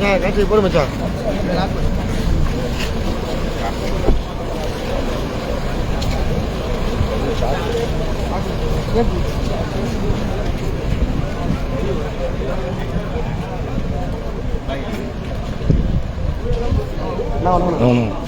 হ্যাঁ কাঠি পড়বে চা No, no, no. No, no.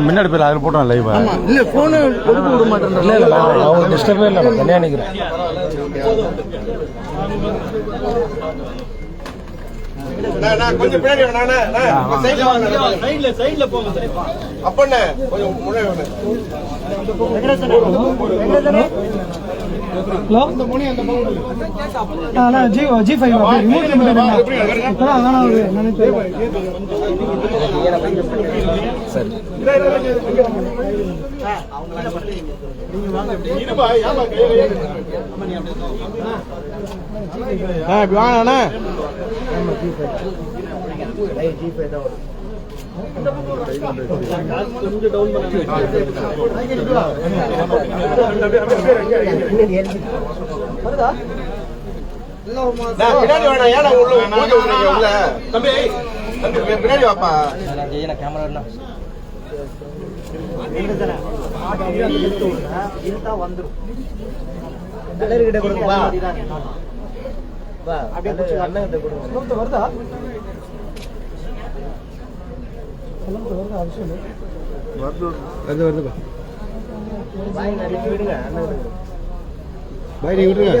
முன்னாடி பேர் அதில் போட்டோம் லைவா இல்ல போனு கொடுக்க விட மாட்டேன் இல்லை இல்லை அவங்க டிஸ்டர்பே இல்லை நான் தனியாக நிற்கிறேன் கொஞ்சம் பின்னாடி வேணா சைட்ல சைட்ல போங்க அப்பண்ணே கொஞ்சம். ஹலோ? அண்ணா ஜி ஜி ஃபைவ் ரிமோட் லிமிட் அதான் ஒரு நினைப்பேன் இருப்பா, இப்படி வாங்க அண்ணா. நான் பின்னாடி வேணா ஏன்னா உள்ள உள்ள தம்பி தம்பி பின்னாடி வாப்பா. வருதா? வருதா? அவசியம் வருது வருது. பாய் நீ விட்டுருங்க.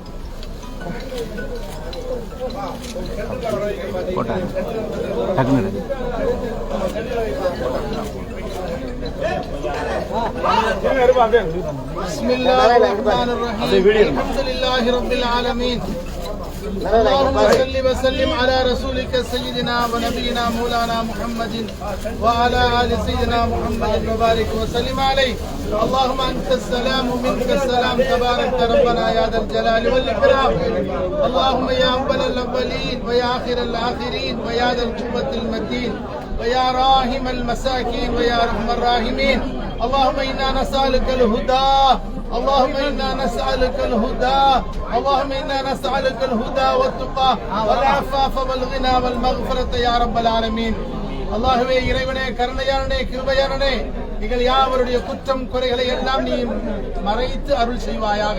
போட்டேன் டக்குன்னு எடு. بسم الله الرحمن الرحيم الحمد لله رب العالمين اللهم صل وسلم على رسولك سيدنا ونبينا مولانا محمد وعلى آل سيدنا محمد وبارك وسلم عليه. اللهم أنت السلام ومنك السلام. تبارك ربنا يا ذا الجلال والإكرام. اللهم يا أول الأولين ويا آخر الآخرين ويا ذا القوة المتين ويا راحم المساكين ويا رحم الراحمين. اللهم إنا نسألك الهدى اللهم انا نسالك الهدى اللهم انا نسالك الهدى والتقى والعفاف والغنى والمغفرة يا رب العالمين அல்லாஹுவே இறைவனே கருணையானே கிருபையானே நீங்கள் யாவருடைய குற்றம் குறைகளை எல்லாம் நீ மறைத்து அருள் செய்வாயாக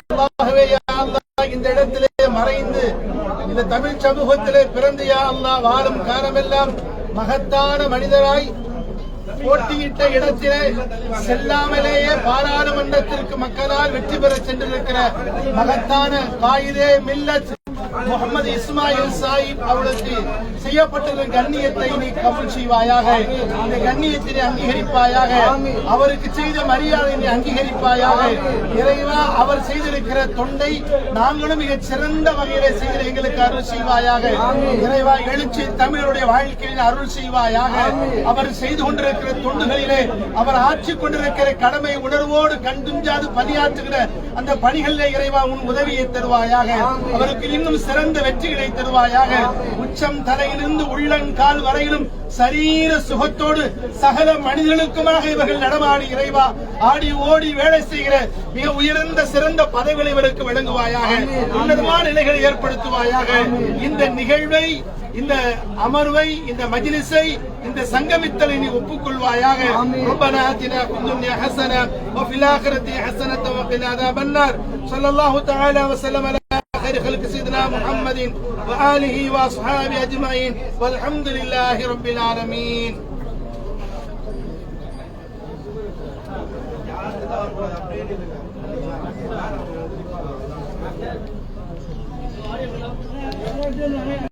அல்லாஹுவே யா அல்லாஹ் இந்த இடத்திலே மறைந்து இந்த தமிழ் சமூகத்திலே பிறந்து யா அல்லாஹ் வாழும் காலமெல்லாம் மகத்தான மனிதராய் போட்டியிட்ட இடத்திலே செல்லாமலேயே பாராளுமன்றத்திற்கு மக்களால் வெற்றி பெற சென்றிருக்கிற மகத்தான காயிதே மில்ல முகமது இஸ்மாயில் சாஹிப் அவர்களுக்கு செய்யப்பட்டுள்ள கண்ணியத்தை நீ கபூல் செய்வாயாக. இந்த கண்ணியத்தினை அங்கீகரிப்பாயாக. அவருக்கு செய்த மரியாதை நீ அங்கீகரிப்பாயாக. இறைவா அவர் செய்திருக்கிற தொண்டை நாங்களும் மிக சிறந்த வகையிலே செய்த எங்களுக்கு அருள் செய்வாயாக. இறைவா எழுச்சி தமிழருடைய வாழ்க்கையில் அருள் செய்வாயாக. அவர் செய்து கொண்டிருக்கிற தொண்டுகளிலே அவர் ஆட்சி கொண்டிருக்கிற கடமை உணர்வோடு கண்டுஞ்சாது பணியாற்றுகிற அந்த பணிகளிலே இறைவா உன் உதவியை தருவாயாக. அவருக்கு இன்னும் சிறந்த வெற்றிகளை தருவாயாக உச்சம் தலையிலிருந்து உள்ளங்கால் வரையிலும் சரீர சுகத்தோடு சகல மனிதர்களுக்குமாக இவர்கள் நடமாடி இறைவா ஆடி ஓடி வேலை செய்கிற மிக உயர்ந்த சிறந்த பதவிகளை இவருக்கு வழங்குவாயாக உன்னதமான நிலைகளை ஏற்படுத்துவாயாக இந்த நிகழ்வை இந்த அமர்வை இந்த மஜ்லிஸை இந்த சங்கமித்தலை நீ ஒப்புக்கொள்வாயாக ربنا آتنا في الدنيا حسنة وفي الآخرة حسنة وقنا عذاب النار صلى الله تعالى وسلم على خير خلق سيدنا محمد وآله وأصحابه أجمعين. والحمد لله رب العالمين.